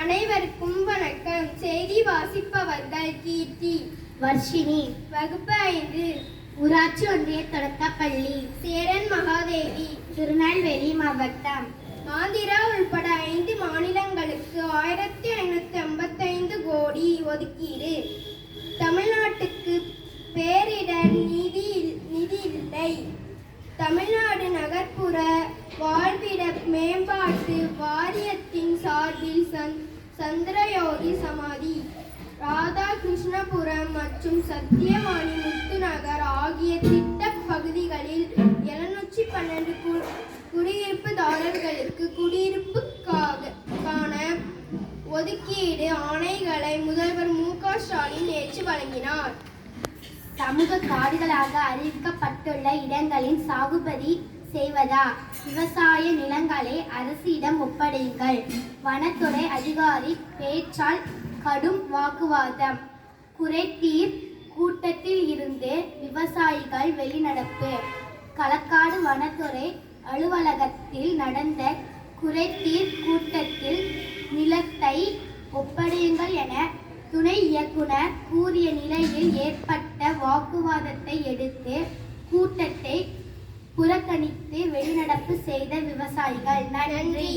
அனைவருக்கும் வணக்கம். செய்தி வாசிப்பவர்கள் கீர்த்தி வர்ஷினி. வகுப்பு ஐந்து ஊராட்சி ஒன்றிய தொடக்கப்பள்ளி சேரன் மகாதேவி திருநெல்வேலி மாவட்டம். ஆந்திரா உள்பட ஐந்து மாநிலங்களுக்கு ஆயிரத்தி ஐநூத்தி ஐம்பத்தைந்து கோடி ஒதுக்கீடு. தமிழ்நாட்டுக்கு பேரிடர் நிதி நிதி இல்லை. தமிழ்நாடு நகர்ப்புற வாழ்விட மேம்பாட்டு வா சந்திரயோகி சமாதி. ராதா கிருஷ்ணபுரம் மற்றும் சத்தியவாணி முத்துநகர் ஆகிய திட்ட பகுதிகளில் எழுநூற்றி பன்னெண்டு குடியிருப்புதாரர்களுக்கு குடியிருப்புக்காக ஒதுக்கீடு ஆணைகளை முதல்வர் மு க ஸ்டாலின் நேற்று வழங்கினார். சமூக காடுகளாக அறிவிக்கப்பட்டுள்ள இடங்களின் சாகுபடி செய்வதா? விவசாய நிலங்களை அரசிடம் ஒப்படைங்கள் வனத்துறை அதிகாரி பேச்சால் கடும் வாக்குவாதம். குறைதீர் கூட்டத்தில் இருந்து விவசாயிகள் வெளிநடப்பு. களக்காடு வனத்துறை அலுவலகத்தில் நடந்த குறைதீர் கூட்டத்தில் நிலத்தை ஒப்படையுங்கள் என துணை இயக்குனர் கூறிய நிலையில் ஏற்பட்ட வாக்குவாதத்தை எடுத்து கூட்டத்தை புறக்கணித்து வெளிநடப்பு செய்த விவசாயிகள். நன்றி.